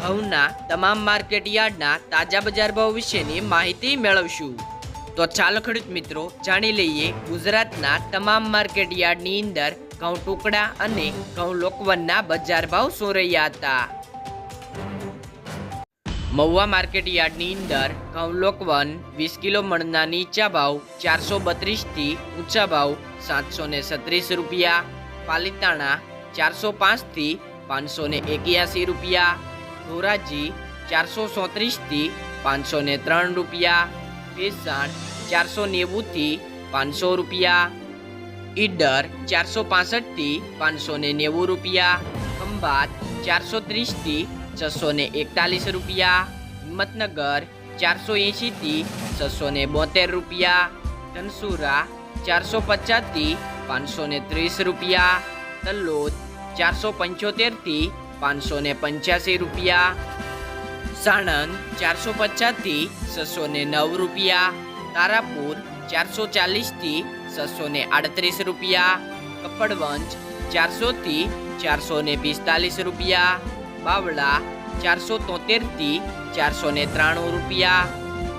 ઘઉંના તમામ માર્કેટ યાર્ડના તાજા બજાર ભાવ વિશેની માહિતી મેળવશું. તો ચાલો ખેડૂત મિત્રો, જાણી લઈએ ગુજરાતના તમામ માર્કેટ યાર્ડની અંદર ઘઉં ટુકડા અને ઘઉં લોકવનના બજાર ભાવ શું રહ્યા હતા? મહુવા માર્કેટ યાર્ડની અંદર ઘઉં લોકવન વીસ કિલો મણના નીચા ભાવ ચારસો બત્રીસથી ઊંચા ભાવ સાતસો ને સત્રીસ રૂપિયા, પાલિતાણા ચારસો પાંચથી પાંચસો ને એક્યાસી રૂપિયા ધોરાજી ચારસો સોત્રીસથી પાંચસો ને ત્રણ રૂપિયા, ભેસાણ ચારસો નેવુંથી પાંચસો રૂપિયા, ઈડર ચારસો પાસઠથી પાંચસો ને નેવું રૂપિયા, ખંભાત ચારસો ત્રીસથી છસો ને એકતાલીસ રૂપિયા, હિંમતનગર ચારસો એંશીથી છસો ને બોતેર રૂપિયા, ધનસુરા ચારસો પચાસથી પાંચસો ને ત્રીસ રૂપિયા, તલોદ ચારસો પંચોતેરથી પાંચસો ને પંચ્યાસી રૂપિયા, સાણંદ ચારસો પચાસથી છસો ને નવ રૂપિયા, તારાપુર ચારસો ચાલીસથી છસો ને આડત્રીસ રૂપિયા, કપડવંજ ચારસોથી ચારસો ને પિસ્તાલીસ રૂપિયા, બાવળા ચારસો તોતેરથી ચારસો ને ત્રાણું રૂપિયા,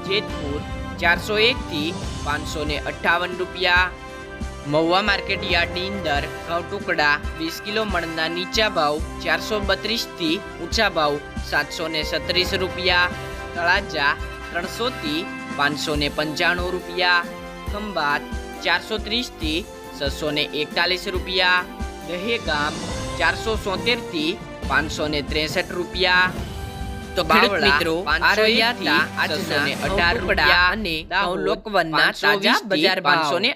જેતપુર ચારસો એકથી પાંચસો ને અઠ્ઠાવન રૂપિયા મહુવા માર્કેટ યાર્ડની અંદર ઘઉં ટુકડા વીસ કિલો મણના નીચા ભાવ ચારસો બત્રીસથી ઊંચા ભાવ સાતસો ને સત્રીસ રૂપિયા તળાજા ત્રણસોથી પાંચસો ને પંચાણું રૂપિયા ખંભાત ચારસો ત્રીસથી છસો ને એકતાલીસ રૂપિયા દહેગામ ચારસો સોતેરથી પાંચસો ને ત્રેસઠ રૂપિયા. તો ખેડૂત મિત્રો આ રહ્યા હતા આજના અઢાર રૂપિયા અને લોકવનના તાજા બજાર પાંચસો ને